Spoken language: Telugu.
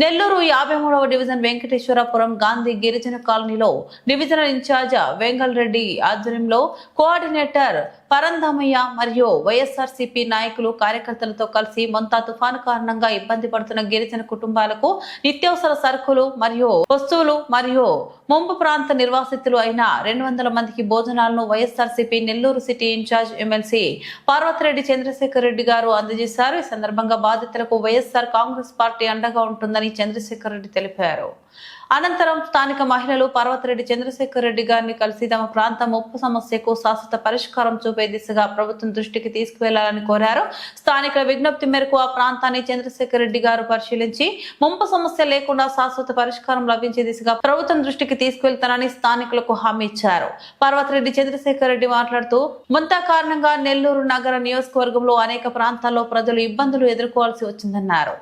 నెల్లూరు యాభై మూడవ డివిజన్ వెంకటేశ్వరపురం గాంధీ గిరిజన కాలనీలో డివిజనల్ ఇన్ఛార్జ్ వెంగల్ రెడ్డి ఆధ్వర్యంలో కోఆర్డినేటర్ పరంధామయ్య మరియు వైఎస్ఆర్సీపీ నాయకులు కార్యకర్తలతో కలిసి మొంతా తుఫాను కారణంగా ఇబ్బంది పడుతున్న గిరిజన కుటుంబాలకు నిత్యావసర సరుకులు మరియు వస్తువులు మరియు ముంపు ప్రాంత నిర్వాసితులు అయిన రెండు వందల మందికి భోజనాలను YSRCP Nellore city incharge MLC Parvathireddy Chandrasekhar Reddy గారు అందజేశారు. ఈ సందర్భంగా బాధితులకు వైఎస్ఆర్ కాంగ్రెస్ పార్టీ అండగా ఉంటుందని చంద్రశేఖర్ రెడ్డి తెలిపారు. అనంతరం స్థానిక మహిళలు పర్వతిరెడ్డి చంద్రశేఖర్ రెడ్డి గారిని కలిసి తమ ప్రాంత ముప్పు సమస్యకు శాశ్వత పరిష్కారం చూపే దిశగా ప్రభుత్వం దృష్టికి తీసుకువెళ్ళాలని కోరారు. స్థానిక విజ్ఞప్తి మేరకు ఆ ప్రాంతాన్ని చంద్రశేఖర్ రెడ్డి గారు పరిశీలించి ముంపు సమస్య లేకుండా శాశ్వత పరిష్కారం లభించే దిశగా ప్రభుత్వం దృష్టికి తీసుకువెళ్తానని స్థానికులకు హామీ ఇచ్చారు. పర్వతిరెడ్డి చంద్రశేఖర్ రెడ్డి మాట్లాడుతూ ముంత కారణంగా నెల్లూరు నగర నియోజకవర్గంలో అనేక ప్రాంతాల్లో ప్రజలు ఇబ్బందులు ఎదుర్కోవాల్సి వచ్చిందన్నారు.